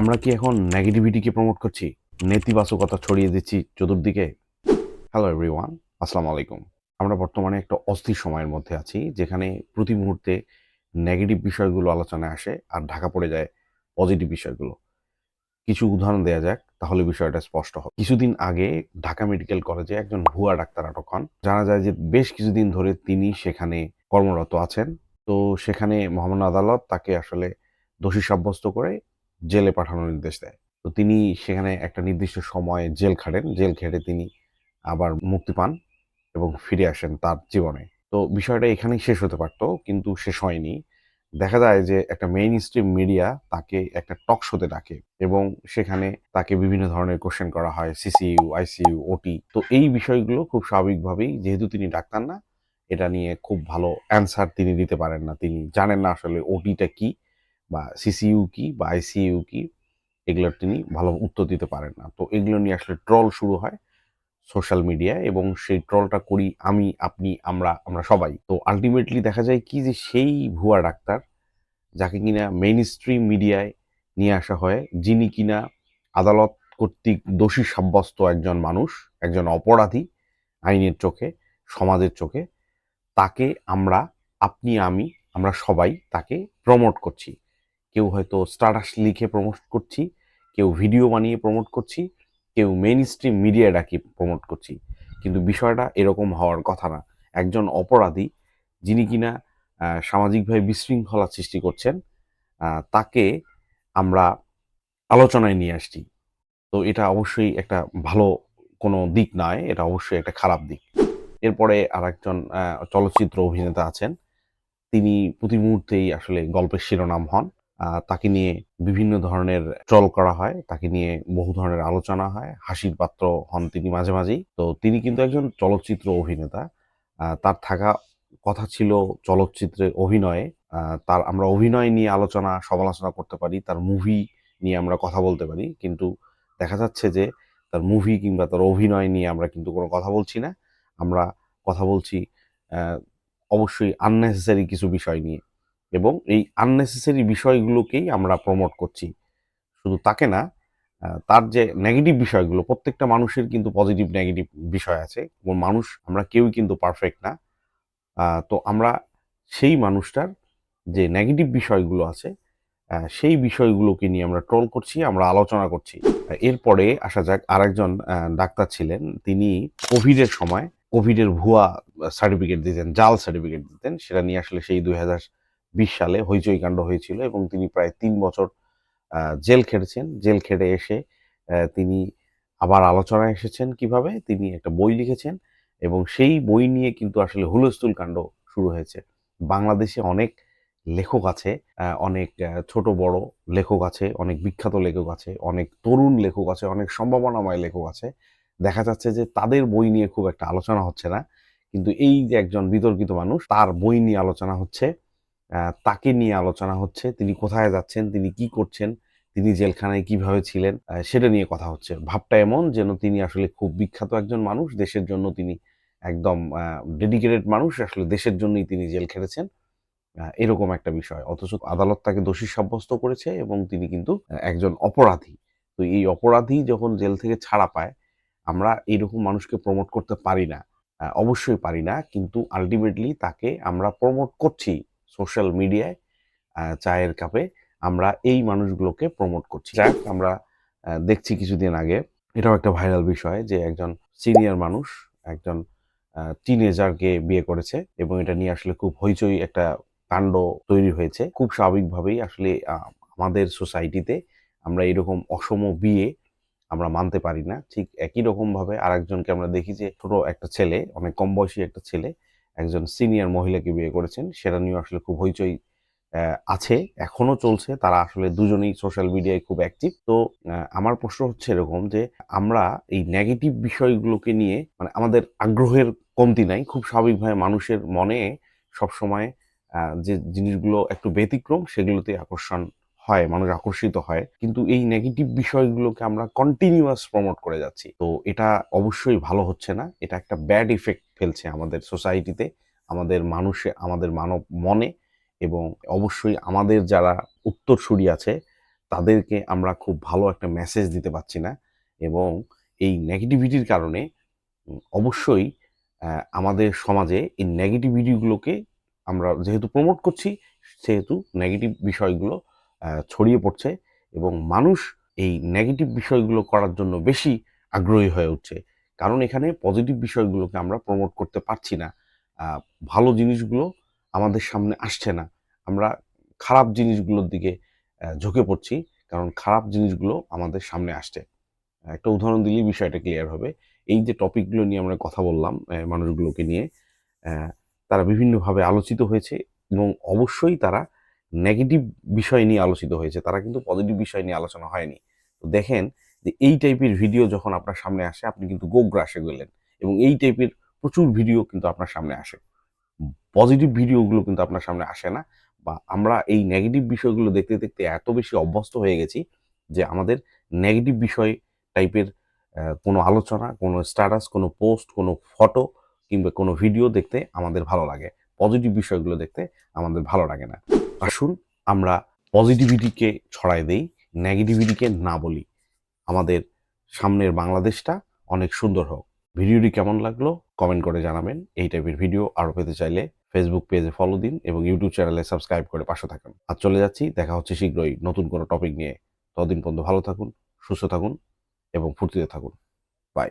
আমরা কি এখন নেগেটিভিটিকে প্রমোট করছি? নেতিবাচকতা ছড়িয়ে দিচ্ছি চতুর্দিকে? হ্যালো এভরিওয়ান আসসালামু আলাইকুম। আমরা বর্তমানে একটা অস্থির সময়ের মধ্যে আছি, যেখানে প্রতি মুহূর্তে নেগেটিভ বিষয়গুলো আলোচনায় আসে আর ঢাকা পড়ে যায় পজিটিভ বিষয়গুলো। কিছু উদাহরণ দেওয়া যাক, তাহলে বিষয়টা স্পষ্ট হবে। কিছুদিন আগে ঢাকা মেডিকেল কলেজে একজন ভুয়া ডাক্তার আটক হন। জানা যায় যে বেশ কিছুদিন ধরে তিনি সেখানে কর্মরত আছেন। তো সেখানে মহামান্য আদালত তাকে আসলে দোষী সাব্যস্ত করে জেলে পাঠানোর নির্দেশ দেয়। তো তিনি সেখানে একটা নির্দিষ্ট সময়ে জেল খাটেন। জেল খেটে তিনি আবার মুক্তি পান এবং ফিরে আসেন তার জীবনে। তো বিষয়টা এখানেই শেষ হতে পারত, কিন্তু শেষ হয়নি। দেখা যায় যে একটা মেইন স্ট্রিম মিডিয়া তাকে একটা টক শোতে ডাকে এবং সেখানে তাকে বিভিন্ন ধরনের কোশ্চেন করা হয় সিসিইউ আইসিইউ ওটি তো এই বিষয়গুলো খুব স্বাভাবিকভাবেই যেহেতু তিনি ডাক্তার না, এটা নিয়ে খুব ভালো অ্যান্সার তিনি দিতে পারেন না। তিনি জানেন না আসলে ওটিটা কি। বা সিসিইউ কি বা আইসিইউ কি এগুলোর তিনি ভালো উত্তর দিতে পারেন না। তো এগুলো নিয়ে আসলে ট্রল শুরু হয় সোশ্যাল মিডিয়ায় এবং সেই ট্রলটা করি আমি, আপনি, আমরা আমরা সবাই। তো আলটিমেটলি দেখা যায় কি যে সেই ভুয়া ডাক্তার যাকে কিনা মেইন স্ট্রিম মিডিয়ায় নিয়ে আসা হয়, যিনি কিনা আদালত কর্তৃক দোষী সাব্যস্ত একজন মানুষ, একজন অপরাধী আইনের চোখে, সমাজের চোখে, তাকে আমরা, আপনি, আমি, আমরা সবাই তাকে প্রমোট করছি। কেউ হয়তো স্টাটাস লিখে প্রমোট করছি, কেউ ভিডিও বানিয়ে প্রমোট করছি, কেউ মেন স্ট্রিম মিডিয়া ডাকি প্রমোট করছি। কিন্তু বিষয়টা এরকম হওয়ার কথা না। একজন অপরাধী, যিনি কিনা সামাজিকভাবে বিশৃঙ্খলা সৃষ্টি করছেন তাকে আমরা আলোচনায় নিয়ে আসছি। তো এটা অবশ্যই একটা ভালো কোনো দিক নয়, এটা অবশ্যই একটা খারাপ দিক। এরপরে আর একজন চলচ্চিত্র অভিনেতা আছেন। তিনি প্রতি মুহূর্তেই আসলে গল্পের শিরোনাম হন। তাকে নিয়ে বিভিন্ন ধরনের ট্রল করা হয়, তাকে নিয়ে বহু ধরনের আলোচনা হয়, হাসির পাত্র হন তিনি মাঝে মাঝেই। তো তিনি কিন্তু একজন চলচ্চিত্র অভিনেতা। তার থাকা কথা ছিল চলচ্চিত্রের অভিনয়ে। তার আমরা অভিনয় নিয়ে আলোচনা, সমালোচনা করতে পারি, তার মুভি নিয়ে আমরা কথা বলতে পারি। কিন্তু দেখা যাচ্ছে যে তার মুভি কিংবা তার অভিনয় নিয়ে আমরা কিন্তু কোনো কথা বলছি না। আমরা কথা বলছি অবশ্যই আননেসেসারি কিছু বিষয় নিয়ে। এবং এই আননেসেসারি বিষয়গুলোকেই আমরা প্রমোট করছি। শুধু তাকে না তার যে নেগেটিভ বিষয়গুলো, প্রত্যেকটা মানুষের কিন্তু পজিটিভ নেগেটিভ বিষয় আছে এবং মানুষ, আমরা কেউই কিন্তু পারফেক্ট না। তো আমরা সেই মানুষটার যে নেগেটিভ বিষয়গুলো আছে সেই বিষয়গুলোকে নিয়ে আমরা ট্রোল করছি, আমরা আলোচনা করছি। এরপরে আসা যাক, আরেকজন ডাক্তার ছিলেন, তিনি কোভিডের সময় কোভিডের ভুয়া সার্টিফিকেট দিতেন, জাল সার্টিফিকেট দিতেন, সেটা নিয়ে আসলে সেই দুই হাজার বিশ সালে হইচই কাণ্ড হয়েছিল এবং তিনি প্রায় তিন বছর জেল খেটেছেন। জেল খেটে এসে তিনি আবার আলোচনায় এসেছেন কীভাবে। তিনি একটা বই লিখেছেন এবং সেই বই নিয়ে কিন্তু আসলে হুলস্থুল কাণ্ড শুরু হয়েছে। বাংলাদেশে অনেক লেখক আছে অনেক ছোট বড় লেখক আছে, অনেক বিখ্যাত লেখক আছে, অনেক তরুণ লেখক আছে, অনেক সম্ভাবনাময় লেখক আছে। দেখা যাচ্ছে যে তাদের বই নিয়ে খুব একটা আলোচনা হচ্ছে না। কিন্তু এই যে একজন বিতর্কিত মানুষ, তার বই নিয়ে আলোচনা হচ্ছে। তাকে নিয়ে আলোচনা হচ্ছে, তিনি কোথায় যাচ্ছেন, তিনি কি করছেন, তিনি জেলখানায় কীভাবে ছিলেন সেটা নিয়ে কথা হচ্ছে। ভাবটা এমন যেন তিনি আসলে খুব বিখ্যাত একজন মানুষ, দেশের জন্য তিনি একদম ডেডিকেটেড মানুষ, আসলে দেশের জন্যই তিনি জেল খেটেছেন এরকম একটা বিষয়। অথচ আদালত তাকে দোষী সাব্যস্ত করেছে এবং তিনি কিন্তু একজন অপরাধী। তো এই অপরাধী যখন জেল থেকে ছাড়া পায়, আমরা এইরকম মানুষকে প্রমোট করতে পারি না। অবশ্যই পারি না, কিন্তু আলটিমেটলি তাকে আমরা প্রমোট করছি। সোশ্যাল মিডিয়ায় চায়ের কাপে আমরা এই মানুষগুলোকে প্রমোট করছি। যাক, আমরা দেখছি কিছুদিন আগে, এটাও একটা ভাইরাল বিষয় যে একজন সিনিয়র মানুষ, একজন টিনেজারকে বিয়ে করেছে এবং এটা নিয়ে আসলে খুব হইচই একটা কাণ্ড তৈরি হয়েছে। খুব স্বাভাবিকভাবেই আসলে আমাদের সোসাইটিতে আমরা এরকম অসম বিয়ে আমরা মানতে পারি না। ঠিক একই রকম ভাবে আরেকজনকে আমরা দেখি যে ছোট একটা ছেলে, অনেক কম বয়সী একটা ছেলে একজন সিনিয়র মহিলাকে বিয়ে করেছেন, সেটা নিয়ে আসলে খুব হইচই আছে, এখনও চলছে, তারা আসলে দুজনেই সোশ্যাল মিডিয়ায় খুব অ্যাক্টিভ তো আমার প্রশ্ন হচ্ছে এরকম যে, আমরা এই নেগেটিভ বিষয়গুলোকে নিয়ে মানে আমাদের আগ্রহের কমতি নাই, খুব স্বাভাবিকভাবে মানুষের মনে সবসময় যে জিনিসগুলো একটু ব্যতিক্রম, সেগুলোতে আকর্ষণ হয়, মানুষ আকর্ষিত হয়। কিন্তু এই নেগেটিভ বিষয়গুলোকে আমরা কন্টিনিউয়াস প্রমোট করে যাচ্ছি। তো এটা অবশ্যই ভালো হচ্ছে না। এটা একটা ব্যাড ইফেক্ট ফেলছে আমাদের সোসাইটিতে আমাদের মানুষে, আমাদের মানব মনে এবং অবশ্যই আমাদের যারা উত্তরসূরি আছে, তাদেরকে আমরা খুব ভালো একটা মেসেজ দিতে পারছি না এবং এই নেগেটিভিটির কারণে অবশ্যই আমাদের সমাজে এই নেগেটিভিটিগুলোকে আমরা যেহেতু প্রমোট করছি, সেহেতু নেগেটিভ বিষয়গুলো ছড়িয়ে পড়ছে এবং মানুষ এই নেগেটিভ বিষয়গুলো করার জন্য বেশি আগ্রহী হয়ে উঠছে। কারণ এখানে পজিটিভ বিষয়গুলোকে আমরা প্রমোট করতে পারছি না। ভালো জিনিসগুলো আমাদের সামনে আসছে না। আমরা খারাপ জিনিসগুলোর দিকে ঝুঁকে পড়ছি। কারণ খারাপ জিনিসগুলো আমাদের সামনে আসছে। একটা উদাহরণ দিলেই বিষয়টা ক্লিয়ার হবে। এই যে টপিকগুলো নিয়ে আমরা কথা বললাম মানুষগুলোকে নিয়ে তারা বিভিন্নভাবে আলোচিত হয়েছে এবং অবশ্যই তারা নেগেটিভ বিষয় নিয়ে আলোচিত হয়েছে, তারা কিন্তু পজিটিভ বিষয় নিয়ে আলোচনা হয়নি। তো দেখেন যে এই টাইপের ভিডিও যখন আপনার সামনে আসে, আপনি কিন্তু গোগ্রাসে গেলেন এবং এই টাইপের প্রচুর ভিডিও কিন্তু আপনার সামনে আসে। পজিটিভ ভিডিওগুলো কিন্তু আপনার সামনে আসে না বা আমরা এই নেগেটিভ বিষয়গুলো দেখতে দেখতে এত বেশি অভ্যস্ত হয়ে গেছি যে আমাদের নেগেটিভ বিষয় টাইপের কোনো আলোচনা, কোনো স্ট্যাটাস কোনো পোস্ট কোনো ফটো কিংবা কোনো ভিডিও দেখতে আমাদের ভালো লাগে। পজিটিভ বিষয়গুলো দেখতে আমাদের ভালো লাগে না। আসুন, আমরা পজিটিভিটিকে ছড়াই দেই নেগেটিভিটিকে না বলি। আমাদের সামনের বাংলাদেশটা অনেক সুন্দর হোক। ভিডিওটি কেমন লাগল কমেন্ট করে জানাবেন। এই টাইপের ভিডিও আরও পেতে চাইলে ফেসবুক পেজে ফলো দিন এবং ইউটিউব চ্যানেলে সাবস্ক্রাইব করে পাশে থাকুন। আর চলে যাচ্ছি, দেখা হচ্ছে শীঘ্রই নতুন কোনো টপিক নিয়ে। ততদিন পর্যন্ত ভালো থাকুন, সুস্থ থাকুন এবং ফুর্তিতে থাকুন। বাই